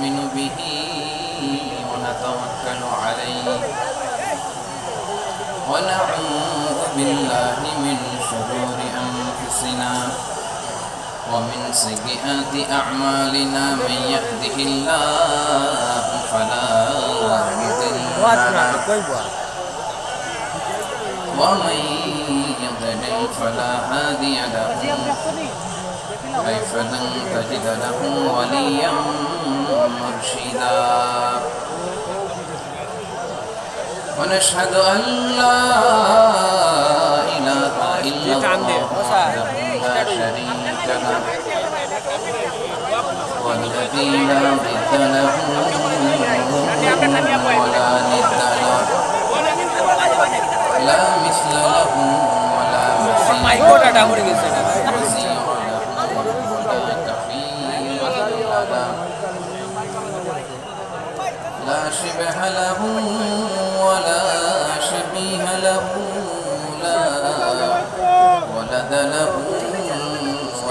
نؤمن به ونتوكل عليه ونعوذ بالله من ومن سيئات أعمالنا من يهده الله فلا مضل له ومن يضلل فلا هادي له أي فلن تجد له وليا مرشدا ونشهد أن لا إله إلا الله وحده لا شريك له والذي لا ورث له ولا ند له لا مثل له ولا مثيل له لا شبه له ولا شبيه له لا ولد له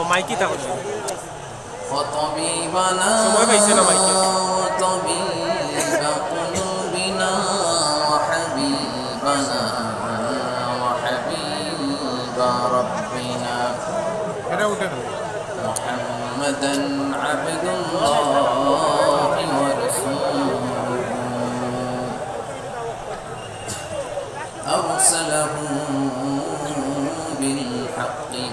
কিতাও মাই কিতা করছে وطبيبنا সময় পাইছে না মাইকে? وطبيب قلوبنا وحبيبنا وحبيب ربنا محمدا عبد الله ورسوله أرسله بالحق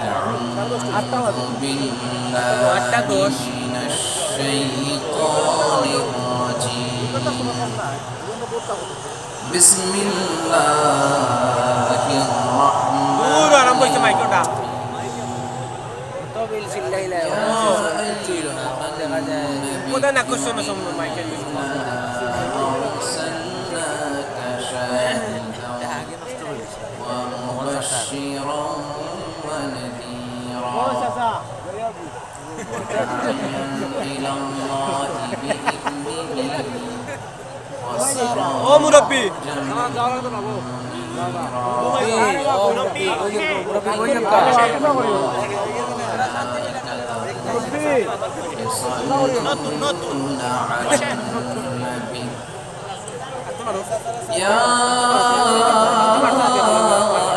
أعوذ بالله من الشيطان الرجيم بسم الله الرحمن পুরো আরম্ভ হয়েছে মাইকোটা কোথায় না কোশ্চেন সময় মাইকেল ও মুরব্বী نطن نطن على النبي يا أيها الذين آمنوا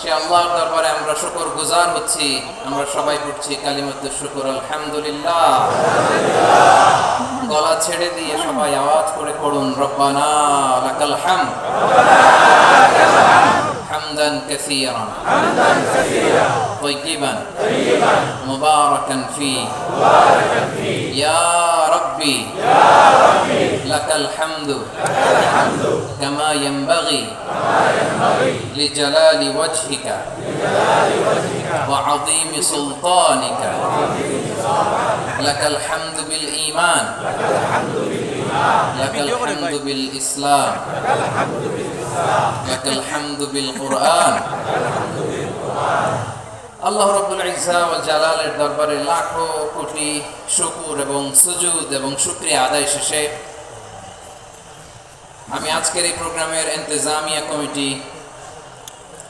সে আল্লাহর দরবারে আমরা শুকর গুজার হচ্ছি আমরা সবাই পড়ছি কালিমত শুকর আলহামদুলিল্লাহ গলা ছেড়ে দিয়ে সবাই আওয়াজ করে পড়ুন রব্বানা লাকাল হামদ حمدا كثيرا طيبا مباركا فيه يا ربي. يا ربي. لك الحمد. لك الحمد. كما ينبغي كما ينبغي لجلال وجهك لجلال وجهك وعظيم سلطانك. لك الحمد بالإيمان. لك الحمد بالإسلام. لك الحمد بالإسلام. لك الحمد بالقرآن. لك الحمد بالقرآن. আল্লাহ রব্বুল ইসা জালালের দরবারে লাখো কোটি শুকুর এবং সুজুদ এবং শুক্রিয়া আদায় শেষে আমি আজকের এই প্রোগ্রামের ইন্তজামিয়া কমিটি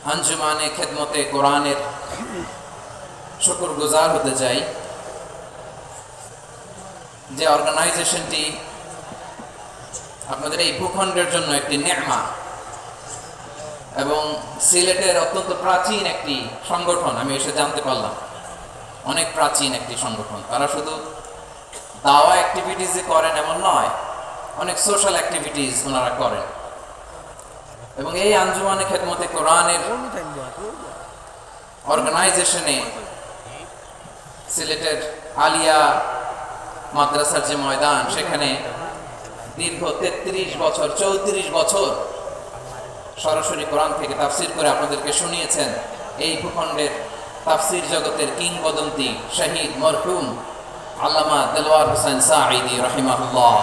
আঞ্জুমানে খেদমতে কোরআনের শুকুর গুজার হতে চাই। যে অর্গানাইজেশনটি আপনাদের এই ভূখণ্ডের জন্য একটি নেমা এবং সিলেটের অত্যন্ত প্রাচীন একটি সংগঠন, আমি এসে জানতে পারলাম। অনেক প্রাচীন একটি সংগঠন। তারা শুধু দাওয়া অ্যাক্টিভিটিসই করেন এমন নয়, অনেক সোশ্যাল অ্যাক্টিভিটিস ওনারা করেন। এবং এই আঞ্জুমানে খেদমতে কোরআনের অর্গানাইজেশনে সিলেটের আলিয়া মাদ্রাসার যে ময়দান, সেখানে দীর্ঘ তেত্রিশ বছর, চৌত্রিশ বছর সরাসরি কোরআন থেকে তাফসির করে আপনাদেরকে শুনিয়েছেন এই ভূখণ্ডের তাফসির জগতের কিংবদন্তি শহীদ মরহুম আল্লামা দেলওয়ার হোসেন সাঈদি রহিমাহুল্লাহ।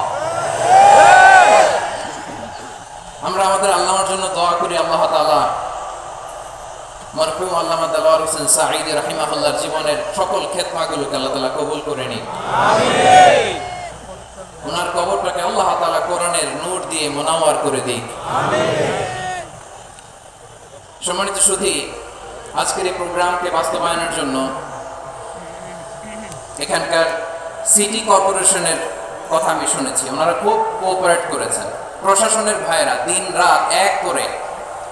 আমরা আমাদের আল্লামার জন্য দোয়া করি, আল্লাহ তাআলা মরহুম আল্লামা দেলওয়ার হোসেন সাঈদি রহিমাহুল্লাহর জীবনের সকল খেতমাগুলোকে আল্লাহ তাআলা কবুল করে নিন ওনার কবরটাকে আল্লাহ তালা কোরআনের নূর দিয়ে মোনাওয়ার করে দিক। সম্মানিত সুধী আজকের এই প্রোগ্রামকে বাস্তবায়নের জন্য এখানকার সিটি কর্পোরেশনের কথা আমি শুনেছি। ওনারা খুব কোঅপারেট করেছেন। প্রশাসনের ভাইয়েরা দিন রাত এক করে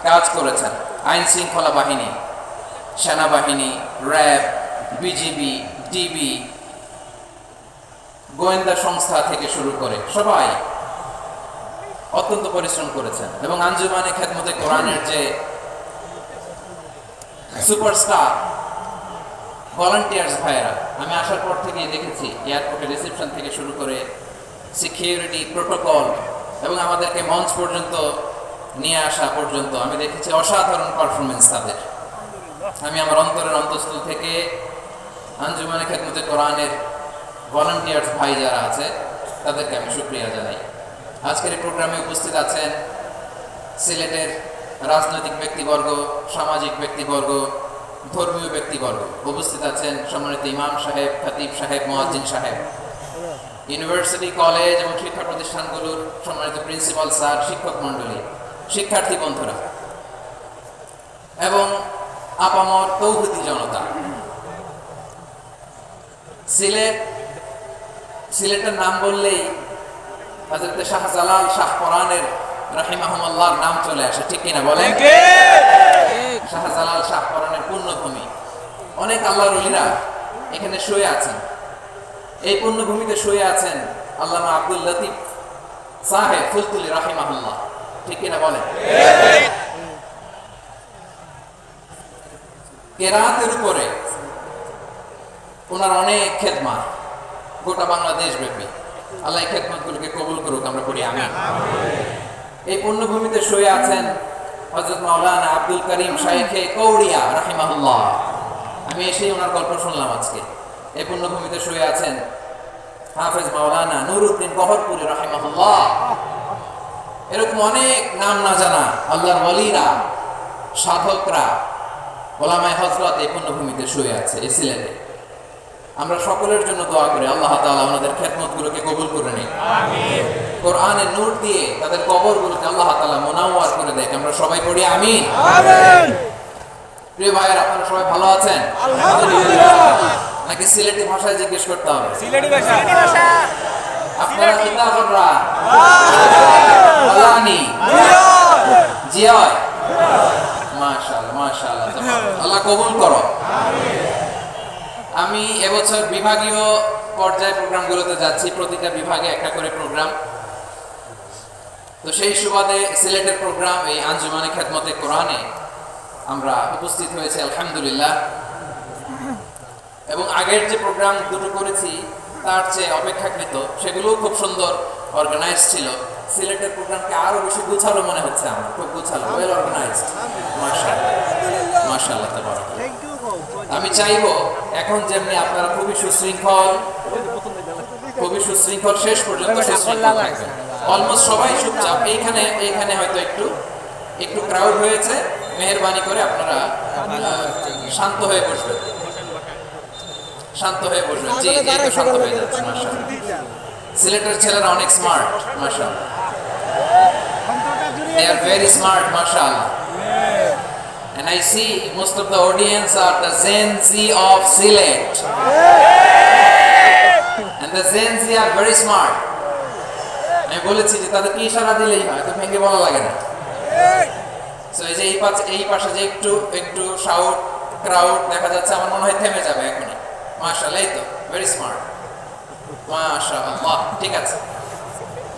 কাজ করেছেন। আইন শৃঙ্খলা বাহিনী, সেনাবাহিনী, র্যাব, বিজিবি, ডিবি, গোয়েন্দা সংস্থা থেকে শুরু করে সবাই অত্যন্ত পরিশ্রম করেছেন। এবং আঞ্জুমানে খেদমতে কোরআনের যে সুপারস্টার ভলান্টিয়ার্স ভাইয়েরা, আমি আসার পর থেকেই দেখেছি এয়ারপোর্টে রিসেপশন থেকে শুরু করে সিকিউরিটি প্রোটোকল এবং আমাদেরকে মঞ্চ পর্যন্ত নিয়ে আসা পর্যন্ত আমি দেখেছি অসাধারণ পারফরমেন্স তাদের। আমি আমার অন্তরের অন্তঃস্থল থেকে আঞ্জুমানে খেদমতে কোরআনের ভলান্টিয়ার্স ভাই যারা আছে, তাদেরকে আমি শুক্রিয়া জানাই। আজকের এই প্রোগ্রামে উপস্থিত আছেন সিলেটের রাজনৈতিক ব্যক্তিবর্গ, সামাজিক ব্যক্তিবর্গ, ধর্মীয় ব্যক্তিবর্গ। উপস্থিত আছেন সম্মানিত ইমাম সাহেব, খতিব সাহেব, মোয়াজ্জিন সাহেব। ইউনিভার্সিটি কলেজ এবং শিক্ষা প্রতিষ্ঠানগুলোর সম্মানিত প্রিন্সিপাল স্যার শিক্ষক মণ্ডলী, শিক্ষার্থী বন্ধুরা এবং আপামর তৌহিদি জনতা। সিলেট, সিলেটের নাম বললেই হজরত শাহজালাল শাহ পরানের রাহিমাহমাল্লাহর নাম চলে আসে ঠিক কিনা বলেন? শাহজালাল শাহ পরানের পুণ্যভূমি। অনেক আল্লাহর অলিরা এখানে শুয়ে আছেন। এই পুণ্যভূমিতে শুয়ে আছেন আল্লামা আব্দুল লতিফ সাহেব ফুলতুলি রাহিমাহুল্লাহ ঠিক কিনা বলেন? কেরাতের উপরে ওনার অনেক খেদমা গোটা বাংলাদেশ ব্যাপী। আল্লাহ এই খেদমতগুলোকে কবুল করুক আমরা করি আমি এই পুণ্যভূমিতে শুয়ে আছেন হজরত মাওলানা আব্দুল করিম শাইখে কৌড়িয়া রাহিমাহুল্লাহ। আমি এসেই ওনার গল্প শুনলাম আজকে। এই পুণ্যভূমিতে শুয়ে আছেন হাফেজ মাওলানা নুরুদ্দিন গহরপুরি রাহিমাহুল্লাহ। এরকম অনেক নাম না জানা আল্লাহর ওয়ালিরা সাধকরা, ওলামায় হজরত এই পুণ্যভূমিতে শুয়ে আছে, এই সিলেটে। আমরা সকলের জন্য দোয়া করি। আল্লাহ তাআলা আমাদের খেদমতগুলোকে কবুল করে নিন কোরআনের নূর দিয়ে তাদের কবরগুলোকে আল্লাহ তাআলা মোনাওয়ার করে দেয় আমরা সবাই পড়ি আমিন। প্রিয় ভাইয়ের আপনারা সবাই ভালো আছেন? নাকি সিলেটি ভাষায় জিজ্ঞেস করতে হবে? সিলেটি ভাষা। আপনারা কিতাবরা জিয়ায় মাশাআল্লাহ মাশাআল্লাহ। আল্লাহ কবুল করো। আমি এবছর বিভাগীয় পর্যায়ে প্রোগ্রামগুলোতে যাচ্ছি। প্রতিটা বিভাগে একটা করে প্রোগ্রাম। তো সেই সুবাদে সিলেটের প্রোগ্রাম এই আঞ্জুমানে খেদমতে কোরআনে আমরা উপস্থিত হয়েছি আলহামদুলিল্লাহ। এবং আগের যে প্রোগ্রাম দুটো করেছি তার চেয়ে অপেক্ষাকৃত সেগুলোও খুব সুন্দর অর্গানাইজ ছিল। সিলেটের প্রোগ্রামকে আরও বেশি গুছালো মনে হচ্ছে আমার খুব গুছালো ওয়েল অর্গানাইজড মাশাআল্লাহ তাবারাকাল্লাহ। আমি চাইব এখন যেমনি আপনারা খুবই সুশৃঙ্খল খুবই সুশৃঙ্খল শেষ পর্যন্ত সুশৃঙ্খল অলমোস্ট সবাই চুপচাপ। এইখানে এইখানে হয়তো একটু একটু ক্রাউড হয়েছে। মেহেরবানি করে আপনারা শান্ত হয়ে বসবেন। শান্ত হয়ে বসবেন। জি জি শান্ত হয়ে যাচ্ছে সিলেটের ছেলেরা অনেক স্মার্ট মাশাআল্লাহ। They are very smart, mashallah. And I see most of the audience are the Gen Z of Sylhet. And the Gen Z are very smart. আমি বলেছি যে তাদেরকে ইশারা দিলেই হয়? তো ভেঙে বলা লাগে না। So এই যে এই পাশে এই পাশে যে একটু একটু শাউট ক্রাউড দেখা যাচ্ছে, আমার মনে হয় থেমে যাবে এখনই। মাশাআল্লাহ, এই তো ভেরি স্মার্ট মাশাআল্লাহ, ঠিক আছে।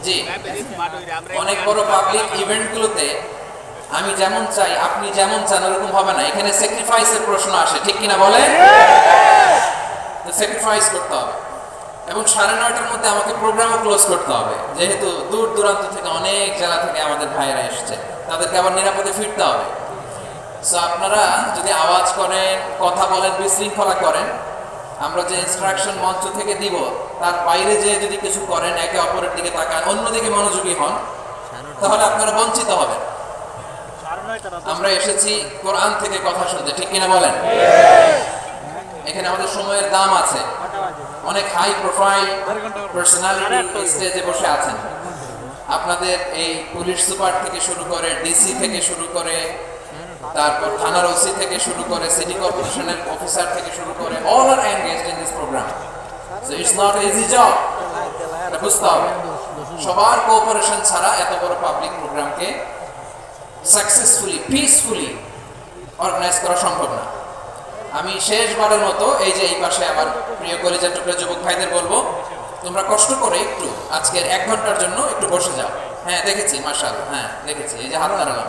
জি। অনেক বড় পাবলিক ইভেন্টগুলোতে আমি যেমন চাই আপনি যেমন চান ওরকম হবে না। এখানে স্যাক্রিফাইসের প্রশ্ন আসে ঠিক কিনা বলে স্যাক্রিফাইস করতে হবে। এবং সাড়ে নয়টার মধ্যে আমাকে প্রোগ্রামও ক্লোজ করতে হবে। যেহেতু দূর দূরান্ত থেকে অনেক জেলা থেকে আমাদের ভাইয়েরা এসেছে তাদেরকে আবার নিরাপদে ফিরতে হবে। সো আপনারা যদি আওয়াজ করেন কথা বলেন বিশৃঙ্খলা করেন আমরা যে ইনস্ট্রাকশন মঞ্চ থেকে দিব তার বাইরে যে যদি কিছু করেন একে অপরের দিকে তাকান অন্যদিকে মনোযোগী হন তাহলে আপনারা বঞ্চিত হবেন। আমরা এসেছি কোরআন থেকে কথা শুনতে, ঠিক কিনা বলেন? এখানে আমাদের সময়ের দাম আছে। অনেক হাই প্রোফাইল পার্সোনালিটি স্টেজে বসে আছেন। আপনাদের এই পুলিশ সুপার থেকে শুরু করে ডিসি থেকে শুরু করে, তারপর থানার ওসি থেকে শুরু করে সিটি কর্পোরেশনের অফিসার থেকে শুরু করে all are engaged in this programme so it's not easy job বুঝতে হবে। সবার কোঅপারেশন ছাড়া এত বড় পাবলিক প্রোগ্রামকে সাকসেসফুলি পিসফুলি অর্গানাইজ করা সম্ভব না। আমি শেষবারের মতো এই যে এই পাশে আমার প্রিয় কলেজের টুকরা যুবক ভাইদের বলব তোমরা কষ্ট করে একটু আজকের এক ঘণ্টার জন্য একটু বসে যাও। হ্যাঁ দেখেছি মার্শাল হ্যাঁ দেখেছি এই যে হাত নাড়ালাম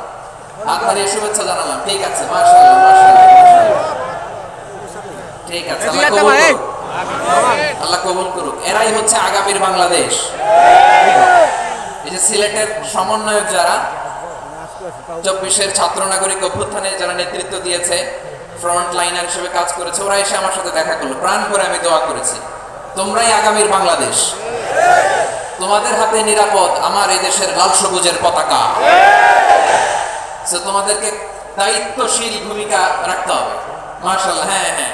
হাত নাড়িয়ে শুভেচ্ছা জানালাম ঠিক আছে মার্শাল ঠিক আছে আল্লাহ কবুল করুক। আল্লাহ কবুল করুক। এরাই হচ্ছে আগামীর বাংলাদেশ। এই যে সিলেটের সমন্বয়ক যারা চব্বিশের ছাত্র নাগরিক অভ্যুত্থানে যারা নেতৃত্ব দিয়েছে ফ্রন্ট লাইনার হিসেবে কাজ করেছে ওরা এসে আমার সাথে দেখা করল। প্রাণ করে আমি দোয়া করেছি। তোমরাই আগামীর বাংলাদেশ। তোমাদের হাতে নিরাপদ আমার এই দেশের লাল সবুজের পতাকা। তোমাদেরকে দায়িত্বশীল ভূমিকা রাখতে হবে। মার্শাল হ্যাঁ হ্যাঁ।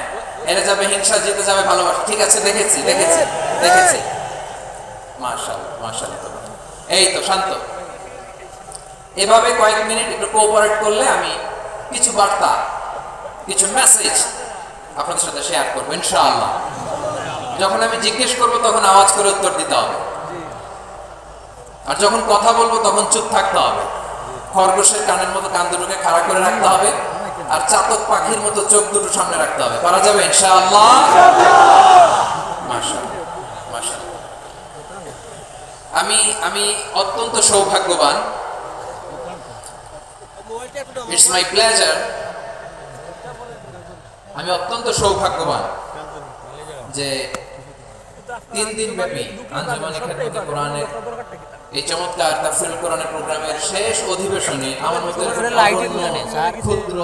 এরা যাবে, হিংসা, জিতে যাবে, ভালোবাসা। ঠিক আছে, দেখেছি দেখেছি দেখেছি। মার্শাল্লাহ মার্শাল্লাহ এই তো, শান্ত। এভাবে কয়েক মিনিট একটু কোঅপারেট করলে আমি কিছু বার্তা, কিছু মেসেজ আপনাদের সাথে শেয়ার করব, ইনশাআল্লাহ। যখন আমি জিজ্ঞেস করব, তখন আওয়াজ করে উত্তর দিতে হবে। আর যখন কথা বলব, তখন চুপ থাকতে হবে। খরগোশের কানের মতো কান দুটোকে খাড়া করে রাখতে হবে, আর চাতক পাখির মতো চোখ দুটো সামনে রাখতে হবে। পারা যাবে, ইনশাআল্লাহ? আমি আমি অত্যন্ত সৌভাগ্যবান ইটস মাই প্লেজার আমি অত্যন্ত সৌভাগ্যবান যে তিন দিন ব্যাপী আঞ্জুমান খেদমতে কোরআনের এই চমৎকার তাফসিল কোরআনের প্রোগ্রামের শেষ অধিবেশনে আমার মধ্যে ক্ষুদ্র